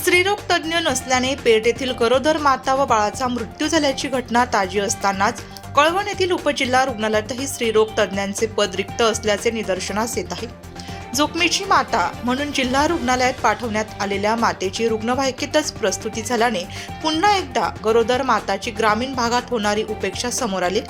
स्त्रीरोग तज्ज्ञ नसल्याने पेठ येथील गरोदर माता व बाळाचा मृत्यू झाल्याची घटना ताजी असतानाच कळवण येथील उपजिल्हा रुग्णालयातही स्त्रीरोग तज्ज्ञांचे पद रिक्त असल्याचे निदर्शनास येत आहे. जोखमीची माता म्हणून जिल्हा रुग्णालयात पाठवण्यात आलेल्या मातेची रुग्णवाहिकेतच प्रस्तुती झाल्याने पुन्हा एकदा गरोदर माताची ग्रामीण भागात होणारी उपेक्षा समोर आली.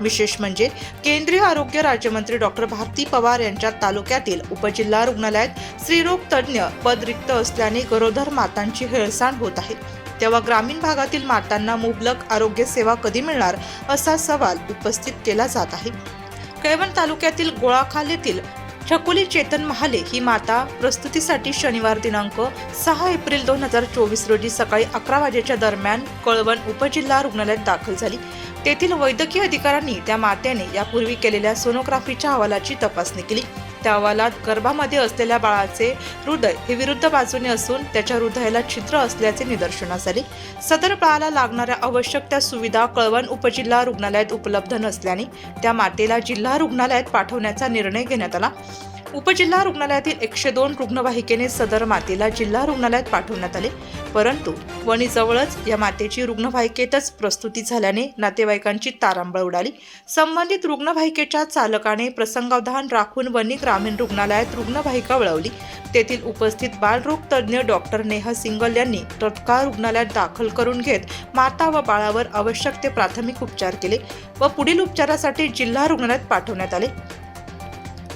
विशेष म्हणजे केंद्रीय आरोग्य राज्यमंत्री डॉक्टर भारती पवार यांच्या तालुक्यातील उपजिल्हा रुग्णालयात स्त्रीरोग तज्ज्ञ पद रिक्त असल्याने गरोदर मातांची हेळसांड होत आहे. तेव्हा ग्रामीण भागातील मातांना मुबलक आरोग्य सेवा कधी मिळणार असा सवाल उपस्थित केला जात आहे. कैवण तालुक्यातील गोळाखाल येथील ठकुली चेतन महाले ही माता प्रस्तुतीसाठी शनिवार दिनांक सहा एप्रिल दोन हजार चोवीस रोजी सकाळी अकरा वाजेच्या दरम्यान कळवण उपजिल्हा रुग्णालयात दाखल झाली. तेथील वैद्यकीय अधिकाऱ्यांनी त्या मातेने यापूर्वी केलेल्या सोनोग्राफीच्या अहवालाची तपासणी केली. त्यावाला गर्भामध्ये असलेल्या बाळाचे हृदय हे विरुद्ध बाजूने असून त्याच्या हृदयाला छिद्र असल्याचे निदर्शनास आले. सदर बाळाला लागणाऱ्या आवश्यक त्या सुविधा कळवण उपजिल्हा रुग्णालयात उपलब्ध नसल्याने त्या मातेला जिल्हा रुग्णालयात पाठवण्याचा निर्णय घेण्यात आला. उपजिल्हा रुग्णालयातील एकशे दोन रुग्णवाहिकेने सदर मातेला जिल्हा रुग्णालयात पाठवण्यात आले. परंतु वणीजवळच या मातेची रुग्णवाहिकेतच प्रस्तुती झाल्याने नातेवाईकांची तारांबळ उडाली. संबंधित रुग्णवाहिकेच्या चालकाने प्रसंगावधान राखून वणी ग्रामीण रुग्णालयात रुग्णवाहिका वळवली. तेथील उपस्थित बालरोग तज्ज्ञ डॉक्टर नेहा सिंगल यांनी तत्काळ रुग्णालयात दाखल करून घेत माता व बाळावर आवश्यक ते प्राथमिक उपचार केले व पुढील उपचारासाठी जिल्हा रुग्णालयात पाठवण्यात आले.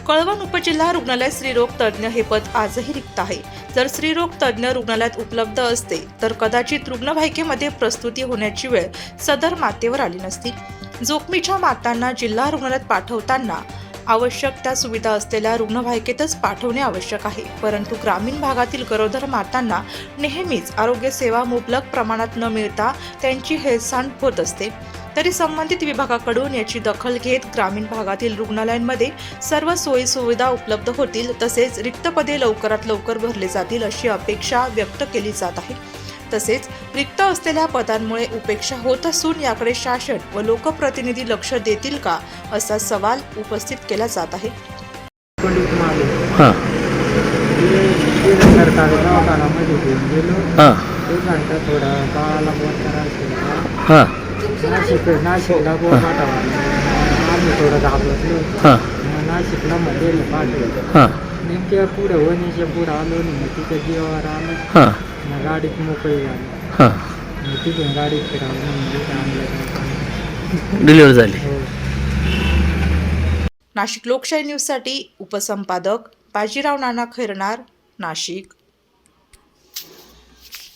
कळवण उपजिल्हा रुग्णालय स्त्रीरोग तज्ज्ञ हे पद आजही रिक्त आहे. जर स्त्रीरोग तज्ज्ञ रुग्णालयात उपलब्ध असते तर कदाचित रुग्णवाहिकेमध्ये प्रस्तुती होण्याची वेळ सदर मातेवर आली नसती. जोखमीच्या मातांना जिल्हा रुग्णालयात पाठवताना आवश्यक त्या सुविधा असलेल्या रुग्णवाहिकेतच पाठवणे आवश्यक आहे. परंतु ग्रामीण भागातील गरोदर मातांना नेहमीच आरोग्य सेवा मुबलक प्रमाणात न मिळता त्यांची हेळसांड होत असते. तरी संबंधित विभागाकडून याची दखल घेत ग्रामीण भागातील रुग्णालयांमध्ये सर्व सोयी सुविधा उपलब्ध होतील तसेच रिक्त पदे लवकरात लवकर भरले जातील अशी अपेक्षा व्यक्त केली जात आहे. तसेच रिक्त असलेल्या पदांमुळे उपेक्षा होत असून याकडे शासन व लोकप्रतिनिधी लक्ष देतील का असा सवाल उपस्थित केला जात आहे. हां. सरकारी नाशिक नाशिकला बोट पाठवा. आम्ही थोडं घाबरलो हां. मग नाशिकला मध्ये पाठवलं. हां. नेमक्या पुढे वणीच्या पुढं आलो आणि मग तिच्या जीवावर आलो. हां. मग गाडीत मोकळी झाली. हां. मग तिथून गाडीत फिरावं आणलं डिलिव्हरी झाली. नाशिक लोकशाही न्यूजसाठी उपसंपादक बाजीराव नाना खैरनार नाशिक.